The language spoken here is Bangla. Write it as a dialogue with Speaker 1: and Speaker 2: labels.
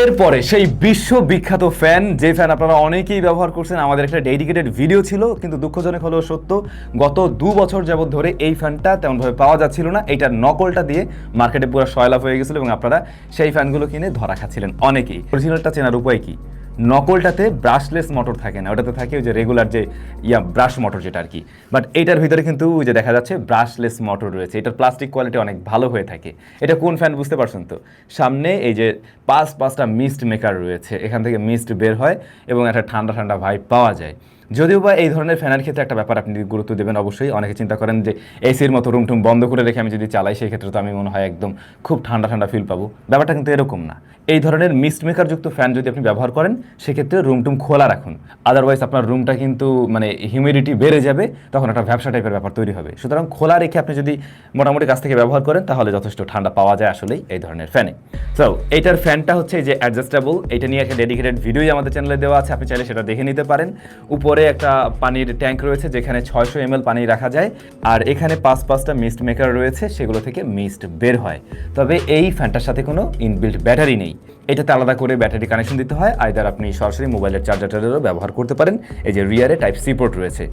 Speaker 1: এরপরে সেই বিশ্ববিখ্যাত ফ্যান, যে ফ্যান আপনারা অনেকেই ব্যবহার করছেন, আমাদের একটা ডেডিকেটেড ভিডিও ছিল, কিন্তু দুঃখজনক হলেও সত্য, গত দু বছর যাবৎ ধরে এই ফ্যানটা তেমনভাবে পাওয়া যাচ্ছিল না। এইটার নকলটা দিয়ে মার্কেটে পুরো সয়লাভ হয়ে গেছিল এবং আপনারা সেই ফ্যানগুলো কিনে ধরা খাচ্ছিলেন অনেকেই। অরিজিনালটা চেনার উপায় কি? নকলটাতে ব্রাশলেস মোটর থাকে না, ওটাতে থাকে ওই যে রেগুলার যে, ইয়া ব্রাশ মোটর যেটা আর কি। বাট এইটার ভিতরে কিন্তু ওই যে দেখা যাচ্ছে ব্রাশলেস মোটর রয়েছে, এটার প্লাস্টিক কোয়ালিটি অনেক ভালো হয়ে থাকে। এটা কোন ফ্যান বুঝতে পারছেন তো? সামনে এই যে পাঁচ, পাঁচটা মিস্ট মেকার রয়েছে, এখান থেকে মিস্ট বের হয় এবং একটা ঠান্ডা ঠান্ডা ভাইব পাওয়া যায়। যদিও বা এই ধরনের ফ্যানের ক্ষেত্রে একটা ব্যাপার আপনি গুরুত্ব দেবেন, অবশ্যই অনেকে চিন্তা করেন যে এসির মতো রুম টুম বন্ধ করে রেখে আমি যদি চালাই সেই ক্ষেত্রে তো আমি মনে হয় একদম খুব ঠান্ডা ঠান্ডা ফিল পাবো। ব্যাপারটা কিন্তু এরকম না। এই ধরনের মিস্ট মেকার যুক্ত ফ্যান যদি আপনি ব্যবহার করেন, সেক্ষেত্রে রুম টুম খোলা রাখুন। আদারওয়াইজ আপনার রুমটা কিন্তু মানে হিউমিডিটি বেড়ে যাবে, তখন একটা ব্যবসা টাইপের ব্যাপার তৈরি হবে। সুতরাং খোলা রেখে আপনি যদি মোটামুটি কাছ থেকে ব্যবহার করেন, তাহলে যথেষ্ট ঠান্ডা পাওয়া যায় আসলেই এই ধরনের ফ্যানে সো এইটার ফ্যানটা হচ্ছে যে অ্যাডজাস্টেবল এটা নিয়ে একটা ডেডিকেটেড ভিডিওই আমাদের চ্যানেলে দেওয়া আছে, আপনি চাইলে সেটা দেখে নিতে পারেন। উপরে একটা পানির ট্যাঙ্ক রয়েছে যেখানে ছয়শো এম পানি রাখা যায়, আর এখানে পাঁচ পাঁচটা মিস্ট মেকার রয়েছে, সেগুলো থেকে মিস্ট বের হয়। তবে এই ফ্যানটার সাথে কোনো ইনবিল্ট ব্যাটারি নেই। এটাতে আলাদা করে ব্যাটারি কানেকশন দিতে হয় আইদার আপনি সরাসরি মোবাইলের চার্জার চার্জারেরও ব্যবহার করতে পারেন। এই যে রিয়ারে টাইপ সি পোর্ট রয়েছে।